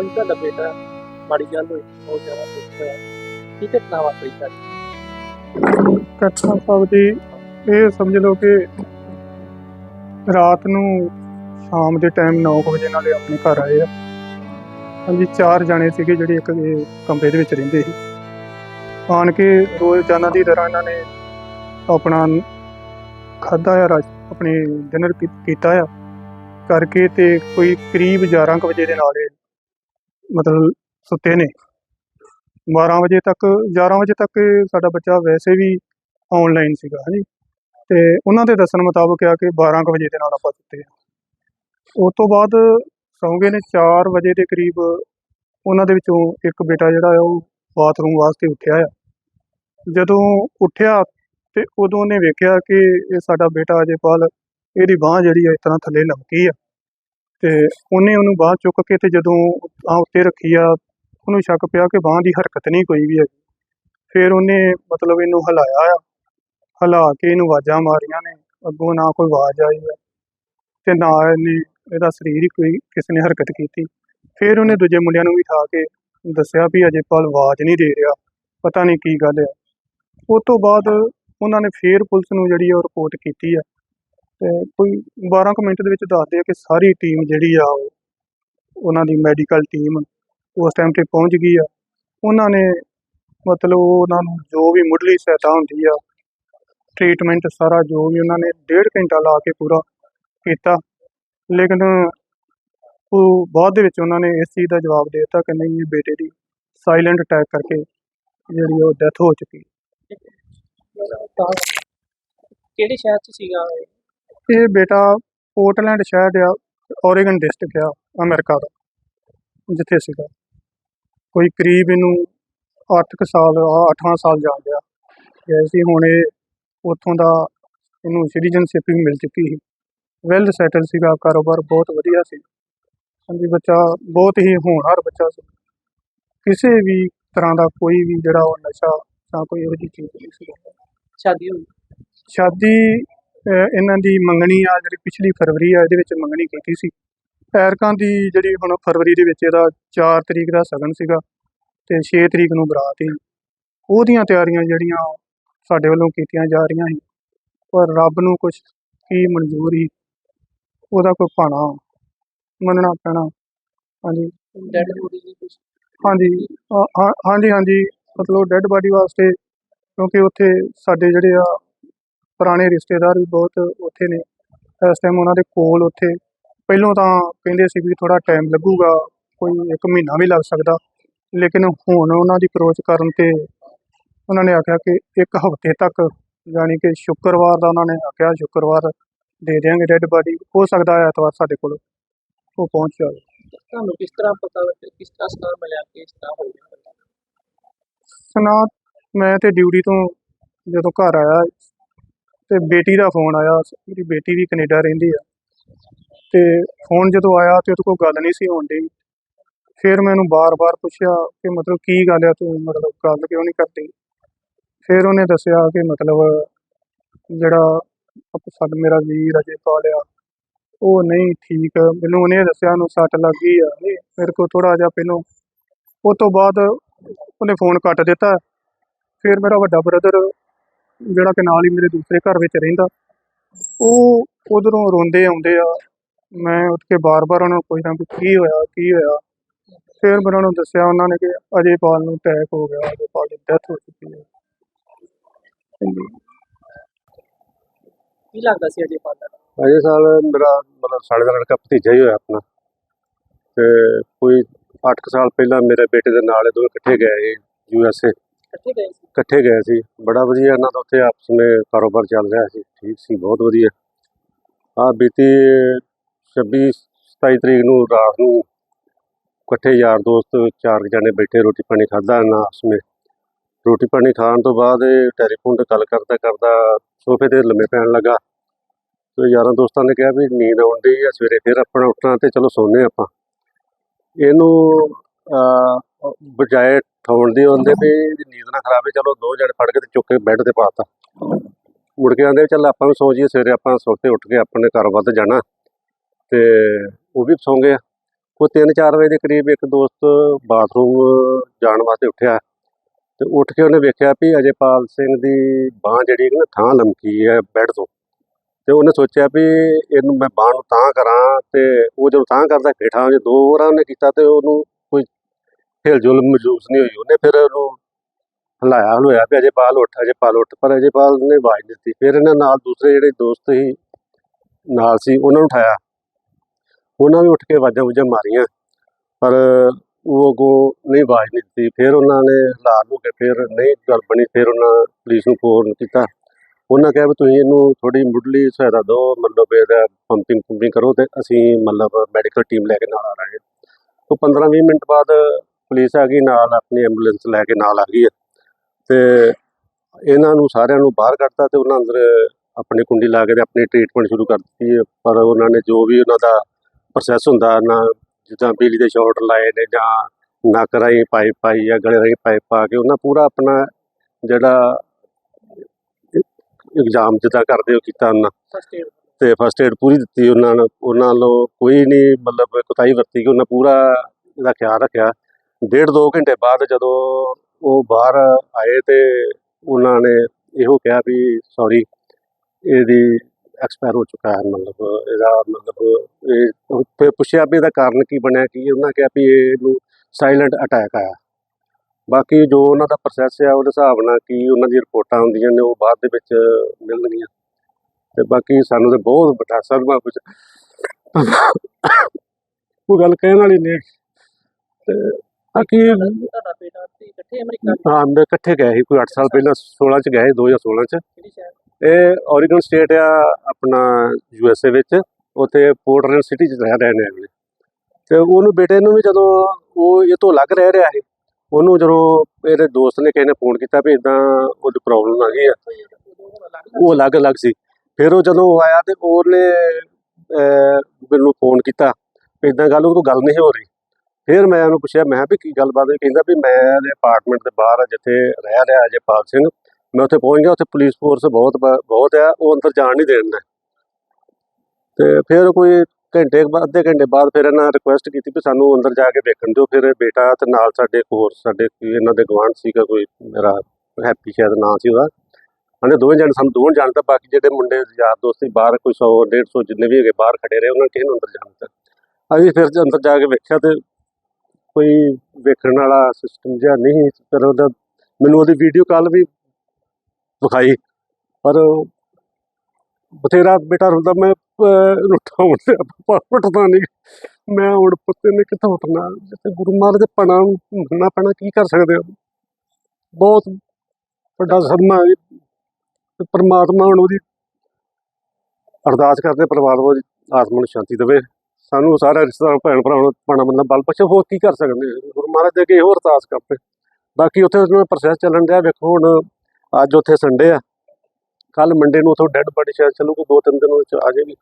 ਭਾਈ ਤੁਹਾਡਾ ਬੇਟਾ ਮਾੜੀ ਗੱਲ ਹੋਈ ਬਹੁਤ ਜ਼ਿਆਦਾ ਦੁੱਖ ਹੋਇਆ। ਕੀ ਘਟਨਾ ਵਾਪਰੀ ਸਾਡੀ ਕੱਛਾ ਸਾਹਿਬ ਜੀ ਇਹ ਸਮਝ ਲਓ ਕਿ ਰਾਤ ਨੂੰ ਸ਼ਾਮ ਦੇ ਟਾਈਮ 9 ਵਜੇ ਨਾਲੇ ਆਪਣੇ ਘਰ ਆਏ ਆ। ਹਾਂਜੀ, ਚਾਰ ਜਾਣੇ ਸੀਗੇ ਜਿਹੜੇ ਇੱਕ ਕਮਰੇ ਦੇ ਵਿੱਚ ਰਹਿੰਦੇ ਸੀ। ਆਣ ਕੇ ਰੋਜ਼ਾਨਾ ਦੀ ਤਰ੍ਹਾਂ ਇਹਨਾਂ ਨੇ ਆਪਣਾ ਖਾਦਾ ਆ, ਰਾਜ ਆਪਣੇ ਡਿਨਰ ਕੀਤਾ ਆ। ਕਰਕੇ ਤੇ ਕੋਈ ਕਰੀਬ 11 ਕੁ ਵਜੇ ਦੇ ਨਾਲ ਮਤਲਬ ਸੁੱਤੇ ਨੇ। 12 ਵਜੇ ਤੱਕ 11 ਵਜੇ ਤੱਕ ਸਾਡਾ ਬੱਚਾ ਵੈਸੇ ਵੀ ਆਨਲਾਈਨ ਸੀਗਾ, ਹਾਂਜੀ। ਤੇ ਉਹਨਾਂ ਦੇ ਦੱਸਣ ਮੁਤਾਬਕ ਆ ਕਿ 12 ਕੁ ਵਜੇ ਦੇ ਨਾਲ ਆਪਾਂ ਸੁੱਤੇ ਆ ਉਸ ਤੋਂ ਬਾਅਦ ਸੌਂ ਨੇ 4 ਵਜੇ ਦੇ ਕਰੀਬ, ਉਹਨਾਂ ਦੇ ਵਿੱਚੋਂ ਇੱਕ ਬੇਟਾ ਜਿਹੜਾ ਆ, ਉਹ ਬਾਥਰੂਮ ਵਾਸਤੇ ਉੱਠਿਆ ਆ। ਜਦੋਂ ਉੱਠਿਆ ਤੇ ਉਦੋਂ ਉਹਨੇ ਵੇਖਿਆ ਕਿ ਇਹ ਸਾਡਾ ਬੇਟਾ ਅਜੇਪਾਲ ਇਹਦੀ ਬਾਹ ਜਿਹੜੀ ਆ ਇਸ ਤਰ੍ਹਾਂ ਥੱਲੇ ਲਮਕੀ ਆ। ਤੇ ਉਹਨੇ ਉਹਨੂੰ ਬਾਹ ਚੁੱਕ ਕੇ ਤੇ ਜਦੋਂ ਆ ਉੱਤੇ ਰੱਖੀ ਆ, ਉਹਨੂੰ ਸ਼ੱਕ ਪਿਆ ਕਿ ਬਾਹ ਦੀ ਹਰਕਤ ਨਹੀਂ ਕੋਈ ਵੀ ਹੈਗੀ। ਫਿਰ ਉਹਨੇ ਮਤਲਬ ਇਹਨੂੰ ਹਿਲਾਇਆ ਆ, ਹਿਲਾ ਕੇ ਇਹਨੂੰ ਆਵਾਜ਼ਾਂ ਮਾਰੀਆਂ ਨੇ, ਅੱਗੋਂ ਨਾ ਕੋਈ ਆਵਾਜ਼ ਆਈ ਆ ਤੇ ਨਾ ਇਹਨੇ ਇਹਦਾ ਸਰੀਰ ਹੀ ਕੋਈ ਕਿਸੇ ਨੇ ਹਰਕਤ ਕੀਤੀ। ਫਿਰ ਉਹਨੇ ਦੂਜੇ ਮੁੰਡਿਆਂ ਨੂੰ ਵੀ ਠਾ ਕੇ ਦੱਸਿਆ ਵੀ ਅਜੇ ਅਜੇਪਾਲ ਆਵਾਜ਼ ਨਹੀਂ ਦੇ ਰਿਹਾ, ਪਤਾ ਨਹੀਂ ਕੀ ਗੱਲ ਹੈ ਉਸ ਤੋਂ ਬਾਅਦ ਉਹਨਾਂ ਨੇ ਫੇਰ ਪੁਲਿਸ ਨੂੰ ਜਿਹੜੀ ਉਹ ਰਿਪੋਰਟ ਕੀਤੀ ਆ। ਤੇ ਕੋਈ 12 ਕੁ ਮਿੰਟ ਦੇ ਵਿੱਚ ਦੱਸਦੇ ਆ ਕਿ ਸਾਰੀ ਟੀਮ ਜਿਹੜੀ ਆ ਉਹਨਾਂ ਦੀ ਮੈਡੀਕਲ ਟੀਮ ਉਸ ਟਾਈਮ ਤੇ ਪਹੁੰਚ ਗਈ ਆ। ਉਹਨਾਂ ਨੇ ਮਤਲਬ ਉਹਨਾਂ ਨੂੰ ਜੋ ਵੀ ਮੁੱਢਲੀ ਸਹਾਇਤਾ ਹੁੰਦੀ ਆ ਟ੍ਰੀਟਮੈਂਟ ਸਾਰਾ ਜੋ ਵੀ ਉਹਨਾਂ ਨੇ ਡੇਢ ਘੰਟਾ ਲਾ ਕੇ ਪੂਰਾ ਕੀਤਾ। ਲੇਕਿਨ ਉਹ ਬਾਅਦ ਦੇ ਵਿੱਚ ਉਹਨਾਂ ਨੇ ਇਸ ਚੀਜ਼ ਦਾ ਜਵਾਬ ਦੇ ਦਿੱਤਾ ਕਿ ਨਹੀਂ, ਇਹ ਬੇਟੇ ਦੀ ਸਾਇਲੈਂਟ ਅਟੈਕ ਕਰਕੇ ਜਿਹੜੀ ਉਹ ਡੈਥ ਹੋ ਚੁੱਕੀ। ਕਿਹੜੇ ਸ਼ਹਿਰ ਚ ਸੀਗਾ ਇਹ? ਬੇਟਾ ਪੋਰਟਲੈਂਡ ਸ਼ਹਿਰ ਆ ਓਰੇਗਨ ਡਿਸਟ੍ਰਿਕਟ ਆ ਅਮਰੀਕਾ ਦਾ ਜਿੱਥੇ ਸੀਗਾ। ਕੋਈ ਕਰੀਬ ਇਹਨੂੰ 8 ਕੁ ਸਾਲ 8ਵਾਂ ਸਾਲ ਜਾਣ ਡਿਆ। ਗਏ ਸੀ ਹੁਣ ਇਹ ਉੱਥੋਂ ਦਾ ਇਹਨੂੰ ਸਿਟੀਜ਼ਨਸ਼ਿਪ ਵੀ ਮਿਲ ਚੁੱਕੀ ਸੀ। ਵੈਲ ਸੈਟਲ ਸੀਗਾ ਕਾਰੋਬਾਰ ਬਹੁਤ ਵਧੀਆ ਸੀ। ਹਾਂਜੀ ਬੱਚਾ ਬਹੁਤ ਹੀ ਹੋਣਹਾਰ ਬੱਚਾ ਸੀ। ਕਿਸੇ ਵੀ ਤਰ੍ਹਾਂ ਦਾ ਕੋਈ ਵੀ ਜਿਹੜਾ ਉਹ ਨਸ਼ਾ ਜਾਂ ਕੋਈ ਇਹੋ ਜਿਹੀ ਚੀਜ਼ ਨਹੀਂ ਸੀ। ਸ਼ਾਦੀ ਹੋਈ। ਸ਼ਾਦੀ ਇਹਨਾਂ ਦੀ ਮੰਗਣੀ ਆ ਜਿਹੜੀ ਪਿਛਲੀ ਫਰਵਰੀ ਆ ਇਹਦੇ ਵਿੱਚ ਮੰਗਣੀ ਕੀਤੀ ਸੀ। ਐਰਕਾਂ ਦੀ ਜਿਹੜੀ ਹੁਣ ਫਰਵਰੀ ਦੇ ਵਿੱਚ ਇਹਦਾ 4 ਤਰੀਕ ਦਾ ਸਗਨ ਸੀਗਾ ਤੇ 6 ਤਰੀਕ ਨੂੰ ਬਰਾਤ ਸੀ। ਉਹਦੀਆਂ ਤਿਆਰੀਆਂ ਜਿਹੜੀਆਂ ਸਾਡੇ ਵੱਲੋਂ ਕੀਤੀਆਂ ਜਾ ਰਹੀਆਂ ਸੀ ਪਰ ਰੱਬ ਨੂੰ ਕੁਝ ਕੀ ਮਨਜ਼ੂਰ ਉਹਦਾ ਕੋਈ ਭਾਣਾ ਮੰਨਣਾ ਪੈਣਾ। ਹਾਂਜੀ। ਡੈਡ ਬੋਡੀ ਹਾਂਜੀ। ਹਾਂ- ਹਾਂਜੀ ਹਾਂਜੀ। ਮਤਲਬ ਡੈੱਡ ਬਾਡੀ ਵਾਸਤੇ ਕਿਉਂਕਿ ਉੱਥੇ ਸਾਡੇ ਜਿਹੜੇ ਆ ਪੁਰਾਣੇ ਰਿਸ਼ਤੇਦਾਰ ਵੀ ਬਹੁਤ ਉੱਥੇ ਨੇ। ਇਸ ਟਾਈਮ ਉਹਨਾਂ ਦੇ ਕੋਲ ਉੱਥੇ। ਪਹਿਲੋਂ ਤਾਂ ਕਹਿੰਦੇ ਸੀ ਵੀ ਥੋੜਾ ਟਾਈਮ ਲੱਗੂਗਾ ਕੋਈ 1 ਮਹੀਨਾ ਵੀ ਲੱਗ ਸਕਦਾ। ਲੇਕਿਨ ਹੁਣ ਉਹਨਾਂ ਦੀ ਅਪਰੋਚ ਕਰਨ ਤੇ ਉਹਨਾਂ ਨੇ ਆਖਿਆ ਕਿ ਇੱਕ ਹਫ਼ਤੇ ਤੱਕ ਯਾਨੀ ਕਿ ਸ਼ੁੱਕਰਵਾਰ ਦਾ ਉਹਨਾਂ ਨੇ ਆਖਿਆ ਸ਼ੁੱਕਰਵਾਰ ਦੇ ਦਿਆਂਗੇ ਡੈੱਡ ਬਾਡੀ ਹੋ ਸਕਦਾ ਹੈ ਐਤਵਾਰ ਸਾਡੇ ਕੋਲ ਉਹ ਪਹੁੰਚ ਜਾਵੇ। ਤੁਹਾਨੂੰ ਕਿਸ ਤਰ੍ਹਾਂ ਪਤਾ ਲੱਗਿਆ ਕਿਸ ਤਰ੍ਹਾਂ ਸਨਾਰ ਮਿਲਿਆ ਕਿ ਇਸ ਤਰ੍ਹਾਂ ਹੋ ਗਿਆ? ਸੁਣਾ ਮੈਂ ਤੇ ਡਿਊਟੀ ਤੋਂ ਜਦੋਂ ਘਰ ਆਇਆ ਤੇ ਬੇਟੀ ਦਾ ਫੋਨ ਆਇਆ। ਮੇਰੀ ਬੇਟੀ ਵੀ ਕੈਨੇਡਾ ਰਹਿੰਦੀ ਆ। ਤੇ ਫੋਨ ਜਦੋਂ ਆਇਆ ਤੇ ਉਹਦੇ ਕੋਲ ਗੱਲ ਨਹੀਂ ਸੀ ਹੋਣ ਦੀ ਫਿਰ ਮੈਂ ਉਹਨੂੰ ਬਾਰ-ਬਾਰ ਪੁੱਛਿਆ ਕਿ ਮਤਲਬ ਕੀ ਗੱਲ ਆ ਤੂੰ? ਮਤਲਬ ਗੱਲ ਕਿਉਂ ਨਹੀਂ ਕਰਦੀ? ਫਿਰ ਉਹਨੇ ਦੱਸਿਆ ਕਿ ਮਤਲਬ ਜਿਹੜਾ ਆਪ- ਸਾਡਾ ਮੇਰਾ ਵੀਰ ਅਜੇ ਪਾਲਿਆ ਉਹ ਨਹੀਂ ਠੀਕ। ਮੈਨੂੰ ਉਹਨੇ ਦੱਸਿਆ ਉਹਨੂੰ ਸੱਟ ਲੱਗ ਗਈ ਆ। ਨਹੀਂ ਮੇਰੇ ਕੋਲ ਥੋੜਾ ਜਿਹਾ ਪਹਿਲੋਂ ਉਹ ਤੋਂ ਬਾਅਦ ਉਹਨੇ ਫੋਨ ਕੱਟ ਦਿੱਤਾ। ਫਿਰ ਮੇਰਾ ਵੱਡਾ ਬ੍ਰਦਰ ਜਿਹੜਾ ਕਿ ਨਾਲ ਹੀ ਮੇਰੇ ਦੂਸਰੇ ਘਰ ਵਿੱਚ ਰਹਿੰਦਾ। ਉਹ ਉਧਰੋਂ ਰੋਂਦੇ ਆਉਂਦੇ ਆ। ਮੈਂ ਉੱਠ ਕੇ ਬਾਰ-ਬਾਰ ਉਹਨਾਂ ਨੂੰ ਪੁੱਛਦਾ ਵੀ ਕੀ ਹੋਇਆ ਕੀ ਹੋਇਆ? ਫਿਰ ਮੈਂ ਉਹਨਾਂ ਨੂੰ ਦੱਸਿਆ ਉਹਨਾਂ ਨੇ ਕਿ ਅਜੇਪਾਲ ਨੂੰ ਅਟੈਕ ਹੋ ਗਿਆ ਅਜੇਪਾਲ ਦੀ ਡੈਥ ਹੋ ਚੁੱਕੀ ਹੈ। ਕੀ ਲੱਗਦਾ ਸੀ ਅਜੇ ਪਾਲ ਦਾ? ਅਜੇ ਸਾਲ ਮੇਰਾ ਮਤਲਬ ਸਾਲੇ ਦਾ ਲੜਕਾ ਭਤੀਜਾ ਹੀ ਹੋਇਆ ਆਪਣਾ। ਤੇ ਕੋਈ 8 ਸਾਲ ਪਹਿਲਾਂ ਮੇਰੇ ਬੇਟੇ ਦੇ ਨਾਲ ਇਹ ਦੋਵੇਂ ਇਕੱਠੇ ਗਏ ਯੂ ਐਸ ਏ। ਕਿੱਥੇ ਗਏ ਸੀ? ਇਕੱਠੇ ਗਏ ਸੀ। ਬੜਾ ਵਧੀਆ ਇਹਨਾਂ ਦਾ ਉੱਥੇ ਆਪਸ ਵਿੱਚ ਕਾਰੋਬਾਰ ਚੱਲ ਰਿਹਾ ਸੀ। ਠੀਕ ਸੀ, ਬਹੁਤ ਵਧੀਆ। ਆ ਬੀਤੀ 26 27 ਤਰੀਕ ਨੂੰ ਰਾਤ ਨੂੰ ਇਕੱਠੇ ਯਾਰ ਦੋਸਤ ਚਾਰ ਕੁ ਜਣੇ ਬੈਠੇ, ਰੋਟੀ ਪਾਣੀ ਖਾਦਾ ਇਹਨਾਂ ਆਪਸ ਵਿੱਚ। ਰੋਟੀ ਪਾਣੀ ਖਾਣ ਤੋਂ ਬਾਅਦ ਇਹ ਟੈਲੀਫੋਨ ਤੇ ਗੱਲ ਕਰਦਾ ਕਰਦਾ ਸੋਫੇ ਤੇ ਲੰਮੇ ਪੈਣ ਲੱਗਾ। ਤੇ ਯਾਰਾਂ ਦੋਸਤਾਂ ਨੇ ਕਿਹਾ ਵੀ ਨੀਂਦ ਆਉਣ ਡਈ ਆ, ਸਵੇਰੇ ਫਿਰ ਆਪਣਾ ਉੱਠਣਾ ਤੇ ਚਲੋ ਸੌਂਦੇ ਆਪਾਂ। ਇਹਨੂੰ ਬਜਾਏ ਠਾਉਣ ਦੀ ਹੁੰਦੇ ਵੀ ਇਹਦੀ ਨੀਂਦ ਨਾ ਖਰਾਬ ਹੈ ਚਲੋ ਦੋ ਜਣੇ ਫੜ ਕੇ ਤੇ ਚੁੱਕ ਕੇ ਬੈੱਡ ਤੇ ਪਾਤਾ। ਮੁੜ ਕੇ ਆਂਦੇ ਚੱਲ ਆਪਾਂ ਵੀ ਸੌਂ ਜਾਈਏ, ਸਵੇਰੇ ਆਪਾਂ ਸੁੱਤੇ ਉੱਠ ਕੇ ਆਪਣੇ ਕਾਰੋਬਾਰ ਵੱਲ ਜਾਣਾ। ਤੇ ਉਹ ਵੀ ਸੌਂ ਗਏ। ਉਹ 3-4 ਵਜੇ ਦੇ ਕਰੀਬ ਇੱਕ ਦੋਸਤ ਬਾਥਰੂਮ ਜਾਣ ਵਾਸਤੇ ਉੱਠਿਆ। ਤੇ ਉੱਠ ਕੇ ਉਹਨੇ ਵੇਖਿਆ ਵੀ ਅਜੇਪਾਲ ਸਿੰਘ ਦੀ ਬਾਹ ਜਿਹੜੀ ਹੈ ਨਾ, ਥਾਂ ਲਮਕੀ ਹੈ ਬੈੱਡ ਤੋਂ। ਤੇ ਉਹਨੇ ਸੋਚਿਆ ਵੀ ਇਹਨੂੰ ਮੈਂ ਬਾਹ ਨੂੰ ਤਾਂ ਕਰਾਂ ਤੇ ਉਹ ਜਦੋਂ ਤਾਂ ਕਰਦਾ, ਹੇਠਾਂ ਜੇ ਦੋ ਵਾਰਾਂ ਉਹਨੇ ਕੀਤਾ ਤੇ ਉਹਨੂੰ ਹਿਲ ਜੁਲ ਮਹਿਸੂਸ ਨਹੀਂ ਹੋਈ। ਉਹਨੇ ਫਿਰ ਉਹਨੂੰ ਹਿਲਾਇਆ, ਹਲੋਇਆ ਵੀ ਅਜੇ ਪਾਲ ਉੱਠ, ਅਜੇ ਪਾਲ ਉੱਠ, ਪਰ ਅਜੇ ਪਾਲ ਨੇ ਆਵਾਜ਼ ਨਹੀਂ ਦਿੱਤੀ। ਫਿਰ ਇਹਨਾਂ ਨਾਲ ਦੂਸਰੇ ਜਿਹੜੇ ਦੋਸਤ ਸੀ, ਨਾਲ ਸੀ, ਉਹਨਾਂ ਨੂੰ ਉਠਾਇਆ। ਉਹਨਾਂ ਵੀ ਉੱਠ ਕੇ ਆਵਾਜ਼ਾਂ ਵੂਜ਼ਾਂ ਮਾਰੀਆਂ, ਪਰ ਉਹ ਅੱਗੋਂ ਨਹੀਂ ਆਵਾਜ਼ ਨਹੀਂ ਦਿੱਤੀ। ਫਿਰ ਉਹਨਾਂ ਨੇ ਹਾਲਾਤ ਹੋ ਕੇ ਫਿਰ ਨਹੀਂ ਗੱਲ ਬਣੀ, ਫਿਰ ਉਹਨਾਂ ਪੁਲਿਸ ਨੂੰ ਫੋਨ ਕੀਤਾ। ਉਹਨਾਂ ਕਿਹਾ ਵੀ ਤੁਸੀਂ ਇਹਨੂੰ ਥੋੜੀ ਮੁੱਢਲੀ ਸਹਾਇਤਾ ਦਿਓ, ਮਤਲਬ ਇਹਦਾ ਪੰਪਿੰਗ ਪੰਪਿੰਗ ਕਰੋ ਤੇ ਅਸੀਂ ਮਤਲਬ ਮੈਡੀਕਲ ਟੀਮ ਲੈ ਕੇ ਨਾਲ ਆ ਰਹੇ ਹਾਂ ਤੋਂ 15-20 ਮਿੰਟ ਬਾਅਦ ਪੁਲਿਸ ਆ ਗਈ ਨਾਲ ਆਪਣੀ ਐਂਬੂਲੈਂਸ ਲੈ ਕੇ ਨਾਲ ਆ ਗਈ ਹੈ। ਤੇ ਇਹਨਾਂ ਨੂੰ ਸਾਰਿਆਂ ਨੂੰ ਬਾਹਰ ਕੱਢਤਾ ਤੇ ਉਹਨਾਂ ਅੰਦਰ ਆਪਣੀ ਕੁੰਡੀ ਲਾ ਕੇ ਤੇ ਆਪਣੀ ਟ੍ਰੀਟਮੈਂਟ ਸ਼ੁਰੂ ਕਰ ਦਿੱਤੀ ਹੈ। ਪਰ ਉਹਨਾਂ ਨੇ ਜੋ ਵੀ ਉਹਨਾਂ ਦਾ ਪ੍ਰੋਸੈਸ ਹੁੰਦਾ ਨਾ ਜਿੱਦਾਂ ਬਿਜਲੀ ਦੇ ਸ਼ਾਰਟ ਲਾਏ ਨੇ ਜਾਂ ਨੱਕ ਰਾਹੀਂ ਪਾਈਪ ਪਾਈ ਜਾਂ ਗਲੇ ਰਾਹੀਂ ਪਾਈਪ ਪਾ ਕੇ ਉਹਨਾਂ ਪੂਰਾ ਆਪਣਾ ਜਿਹੜਾ ਇਗਜ਼ਾਮ ਜਿੱਦਾਂ ਕਰਦੇ ਉਹ ਕੀਤਾ ਉਹਨਾਂ। ਤੇ ਫਸਟ ਏਡ ਪੂਰੀ ਦਿੱਤੀ ਉਹਨਾਂ ਨੂੰ। ਉਹਨਾਂ ਵੱਲੋਂ ਕੋਈ ਨਹੀਂ ਮਤਲਬ ਕੁਤਾਈ ਵਰਤੀ ਕਿ ਉਹਨਾਂ ਪੂਰਾ ਇਹਦਾ ਖਿਆਲ ਰੱਖਿਆ। ਡੇਢ ਦੋ ਘੰਟੇ ਬਾਅਦ ਜਦੋਂ ਉਹ ਬਾਹਰ ਆਏ ਤੇ ਉਹਨਾਂ ਨੇ ਇਹੋ ਕਿਹਾ ਵੀ ਸੌਰੀ ਇਹਦੀ ਐਕਸਪਾਇਰ ਹੋ ਚੁੱਕਾ ਹੈ, ਮਤਲਬ ਇਹਦਾ ਮਤਲਬ ਇਹ ਫਿਰ ਪੁੱਛਿਆ ਵੀ ਇਹਦਾ ਕਾਰਨ ਕੀ ਬਣਿਆ, ਕੀ ਉਹਨਾਂ ਕਿਹਾ ਵੀ ਇਹਨੂੰ ਸਾਇਲੈਂਟ ਅਟੈਕ ਆਇਆ। ਬਾਕੀ ਜੋ ਉਹਨਾਂ ਦਾ ਪ੍ਰੋਸੈਸ ਆ, ਉਹਦੇ ਹਿਸਾਬ ਨਾਲ ਕੀ ਉਹਨਾਂ ਦੀਆਂ ਰਿਪੋਰਟਾਂ ਹੁੰਦੀਆਂ ਨੇ, ਉਹ ਬਾਅਦ ਦੇ ਵਿੱਚ ਮਿਲਣਗੀਆਂ। ਤੇ ਬਾਕੀ ਸਾਨੂੰ ਤੇ ਬਹੁਤ ਵੱਡਾ ਸਦਮਾ ਕੁਝ ਉਹ ਗੱਲ ਕਹਿਣ ਵਾਲੀ ਨਹੀਂ। ਤੇ ਬਾਕੀ ਤੁਹਾਡਾ ਬੇਟਾ ਤੇ ਇਕੱਠੇ ਅਮਰੀਕਾ ਦੀ ਹਾਂ ਮੈਂ ਇਕੱਠੇ ਗਏ ਸੀ ਕੋਈ 8 ਸਾਲ ਪਹਿਲਾਂ 16 ਚ ਗਏ 2016 ਚ। ਕਿਹੜੀ ਸ਼ਹਿਰ? ਇਹ ਓਰੀਗਨ ਸਟੇਟ ਆ ਆਪਣਾ ਯੂ ਐਸ ਏ ਵਿੱਚ। ਉੱਥੇ ਪੋਰਟਲੈਂਡ ਸਿਟੀ ਚ ਰਹਿ ਰਹੇ ਨੇ ਅਗਲੇ ਤੇ ਉਹਨੂੰ ਬੇਟੇ ਨੂੰ ਵੀ ਜਦੋਂ ਉਹ ਇਹ ਤੋਂ ਅਲੱਗ ਰਹਿ ਰਿਹਾ ਸੀ ਉਹਨੂੰ ਜਦੋਂ ਇਹਦੇ ਦੋਸਤ ਨੇ ਕਿਸੇ ਨੇ ਫੋਨ ਕੀਤਾ ਵੀ ਇਦਾਂ ਉਹਦੀ ਪ੍ਰੋਬਲਮ ਆ ਗਈ ਆ। ਹੁਣ ਅਲੱਗ ਉਹ ਅਲੱਗ-ਅਲੱਗ ਸੀ। ਫਿਰ ਉਹ ਜਦੋਂ ਉਹ ਆਇਆ ਤੇ ਉਹਨੇ ਮੈਨੂੰ ਫੋਨ ਕੀਤਾ। ਇਦਾਂ ਗੱਲ ਉਹ ਤੋਂ ਗੱਲ ਨਹੀਂ ਹੋ ਰਹੀ। ਫਿਰ ਮੈਂ ਉਹਨੂੰ ਪੁੱਛਿਆ, ਮੈਂ ਵੀ ਕੀ ਗੱਲਬਾਤ ਹੈ ਕਹਿੰਦਾ ਵੀ ਮੈਂ ਇਹਦੇ ਅਪਾਰਟਮੈਂਟ ਦੇ ਬਾਹਰ ਜਿੱਥੇ ਰਹਿ ਰਿਹਾ ਅਜੇਪਾਲ ਸਿੰਘ, ਮੈਂ ਉੱਥੇ ਪਹੁੰਚ ਗਿਆ, ਉੱਥੇ ਪੁਲਿਸ ਫੋਰਸ ਬਹੁਤ ਬਹੁਤ ਆ, ਉਹ ਅੰਦਰ ਜਾਣ ਨਹੀਂ ਦੇਣ ਦਾ ਤੇ ਫਿਰ ਕੋਈ ਘੰਟੇ ਬਾਅਦ, ਅੱਧੇ ਘੰਟੇ ਬਾਅਦ ਫਿਰ ਇਹਨਾਂ ਰਿਕੁਐਸਟ ਕੀਤੀ ਵੀ ਸਾਨੂੰ ਅੰਦਰ ਜਾ ਕੇ ਵੇਖਣ ਦਿਓ, ਫਿਰ ਬੇਟਾ ਤੇ ਨਾਲ ਸਾਡੇ ਇੱਕ ਹੋਰ, ਸਾਡੇ ਕੋਈ ਇਹਨਾਂ ਦੇ ਗਵਾਂਢ ਸੀਗਾ, ਕੋਈ ਮੇਰਾ ਹੈਪੀ ਸ਼ਾਇਦ ਨਾਂ ਸੀ ਉਹਦਾ। ਉਹਨੇ ਦੋਵੇਂ ਜਣ ਸਾਨੂੰ ਦੋਵੇਂ ਜਾਣ ਤਾਂ ਬਾਕੀ ਜਿਹੜੇ ਮੁੰਡੇ, ਯਾਰ ਦੋਸਤ ਸੀ, ਬਾਹਰ ਕੋਈ 100 150 ਜਿੰਨੇ ਵੀ ਹੈਗੇ ਬਾਹਰ ਖੜੇ ਰਹੇ, ਉਹਨਾਂ ਨੇ ਕਿਸੇ ਨੂੰ ਅੰਦਰ ਜਾਣ ਦਿੱਤਾ। ਅਸੀਂ ਫਿਰ ਅੰਦਰ ਜਾ ਕੇ ਵੇਖਿਆ ਤੇ ਕੋਈ ਵੇਖਣ ਵਾਲਾ ਸਿਸਟਮ ਜਿਹਾ ਨਹੀਂ ਪਰ ਉਹਦਾ ਮੈਨੂੰ ਉਹਦੀ ਵੀਡੀਓ ਕਾਲ ਵੀ ਵਿਖਾਈ। ਪਰ ਬਥੇਰਾ ਬੇਟਾ ਹੁੰਦਾ ਮੈਂ ਅਹ, ਉਠਾਉਣ ਤੇ ਉੱਠਦਾ ਨਹੀਂ ਮੈਂ ਹੁਣ ਪੁੱਤੇ ਨੇ ਕਿੱਥੋਂ ਉੱਠਣਾ? ਜਿੱਥੇ ਗੁਰੂ ਮਹਾਰਾਜ ਦੇ ਪਣਾ ਮੰਨਣਾ ਪੈਣਾ ਕੀ ਕਰ ਸਕਦੇ ਹੋ ਬਹੁਤ ਵੱਡਾ ਸਦਮਾ ਹੈ ਤੇ ਪ੍ਰਮਾਤਮਾ ਹੁਣ ਉਹਦੀ ਅਰਦਾਸ ਕਰਦੇ ਪਰਮਾਤਮਾ ਉਹਦੀ ਆਤਮਾ ਨੂੰ ਸ਼ਾਂਤੀ ਦੇਵੇ। ਸਾਨੂੰ ਸਾਰੇ ਰਿਸ਼ਤੇਦਾਰ ਭੈਣ ਭਰਾ ਨੂੰ ਪਾਣਾ ਬੰਦਾ ਬਲ ਬਖਸ਼ੇ ਹੋਰ ਕੀ ਕਰ ਸਕਦੇ ਗੁਰੂ ਮਹਾਰਾਜ ਦੇ ਅੱਗੇ ਹੋਰ ਅਰਦਾਸ ਕਰਦੇ ਬਾਕੀ ਉੱਥੇ ਉਹਨਾਂ ਪ੍ਰੋਸੈਸ ਚੱਲਣ ਰਿਹਾ ਵੇਖੋ ਹੁਣ ਅੱਜ ਉੱਥੇ ਸੰਡੇ ਆ। ਕੱਲ ਮੰਡੇ ਨੂੰ ਉਥੋਂ ਡੈੱਡ ਬੋਡੀ ਸ਼ਾਇਦ ਚੱਲੂਗੀ, ਦੋ ਤਿੰਨ ਦਿਨ ਵਿੱਚ ਆ ਜਾਏਗੀ।